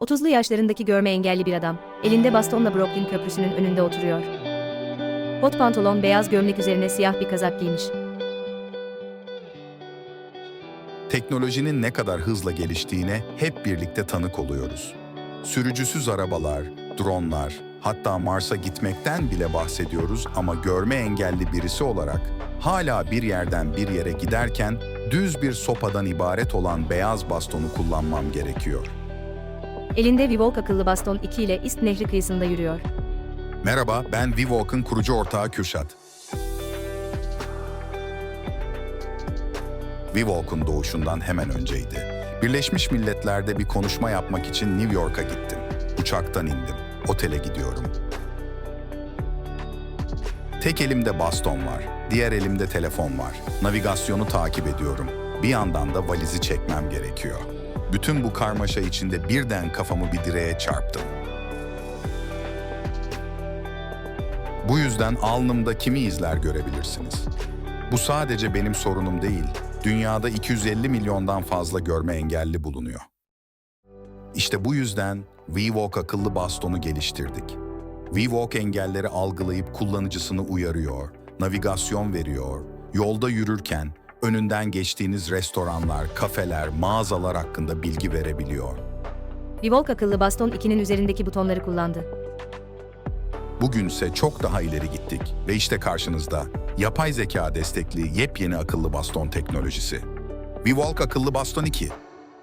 30'lu yaşlarındaki görme engelli bir adam, elinde bastonla Brooklyn Köprüsü'nün önünde oturuyor. Kot pantolon, beyaz gömlek üzerine siyah bir kazak giymiş. Teknolojinin ne kadar hızla geliştiğine hep birlikte tanık oluyoruz. Sürücüsüz arabalar, dronlar, hatta Mars'a gitmekten bile bahsediyoruz ama görme engelli birisi olarak hala bir yerden bir yere giderken düz bir sopadan ibaret olan beyaz bastonu kullanmam gerekiyor. Elinde Vivolk akıllı baston 2 ile İst Nehri kıyısında yürüyor. Merhaba, ben Vivok'un kurucu ortağı Kürşat. Vivok'un doğuşundan hemen önceydi. Birleşmiş Milletler'de bir konuşma yapmak için New York'a gittim. Uçaktan indim. Otele gidiyorum. Tek elimde baston var, diğer elimde telefon var. Navigasyonu takip ediyorum. Bir yandan da valizi çekmem gerekiyor. Bütün bu karmaşa içinde birden kafamı bir direğe çarptım. Bu yüzden alnımda kimi izler görebilirsiniz. Bu sadece benim sorunum değil. Dünyada 250 milyondan fazla görme engelli bulunuyor. İşte bu yüzden VWalk akıllı bastonu geliştirdik. VWalk engelleri algılayıp kullanıcısını uyarıyor, navigasyon veriyor, yolda yürürken önünden geçtiğiniz restoranlar, kafeler, mağazalar hakkında bilgi verebiliyor. Vivolk akıllı baston 2'nin üzerindeki butonları kullandı. Bugünse çok daha ileri gittik ve işte karşınızda yapay zeka destekli yepyeni akıllı baston teknolojisi. VWalk akıllı baston 2.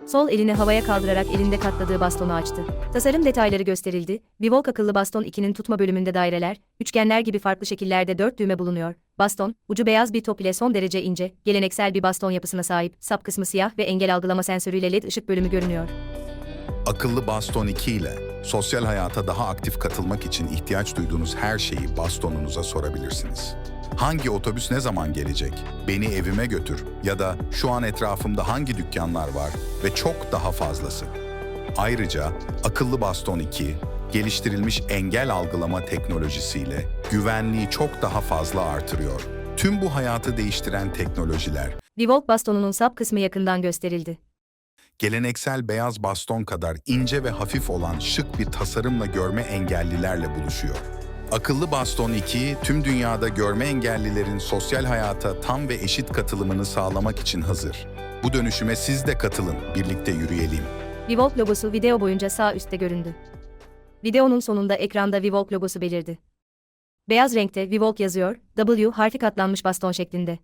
Sol elini havaya kaldırarak elinde katladığı bastonu açtı. Tasarım detayları gösterildi. Vivolk akıllı baston 2'nin tutma bölümünde daireler, üçgenler gibi farklı şekillerde dört düğme bulunuyor. Baston, ucu beyaz bir top ile son derece ince, geleneksel bir baston yapısına sahip, sap kısmı siyah ve engel algılama sensörüyle led ışık bölümü görünüyor. Akıllı baston 2 ile sosyal hayata daha aktif katılmak için ihtiyaç duyduğunuz her şeyi bastonunuza sorabilirsiniz. Hangi otobüs ne zaman gelecek? Beni evime götür ya da şu an etrafımda hangi dükkanlar var ve çok daha fazlası. Ayrıca akıllı baston 2 geliştirilmiş engel algılama teknolojisiyle güvenliği çok daha fazla artırıyor. Tüm bu hayatı değiştiren teknolojiler Vivolk bastonunun sap kısmı yakından gösterildi. geleneksel beyaz baston kadar ince ve hafif olan şık bir tasarımla görme engellilerle buluşuyor. Akıllı Baston 2, tüm dünyada görme engellilerin sosyal hayata tam ve eşit katılımını sağlamak için hazır. Bu dönüşüme siz de katılın, birlikte yürüyelim. Vivolk logosu video boyunca sağ üstte göründü. Videonun sonunda ekranda Vivolk logosu belirdi. Beyaz renkte Vivolk yazıyor, W harfi katlanmış baston şeklinde.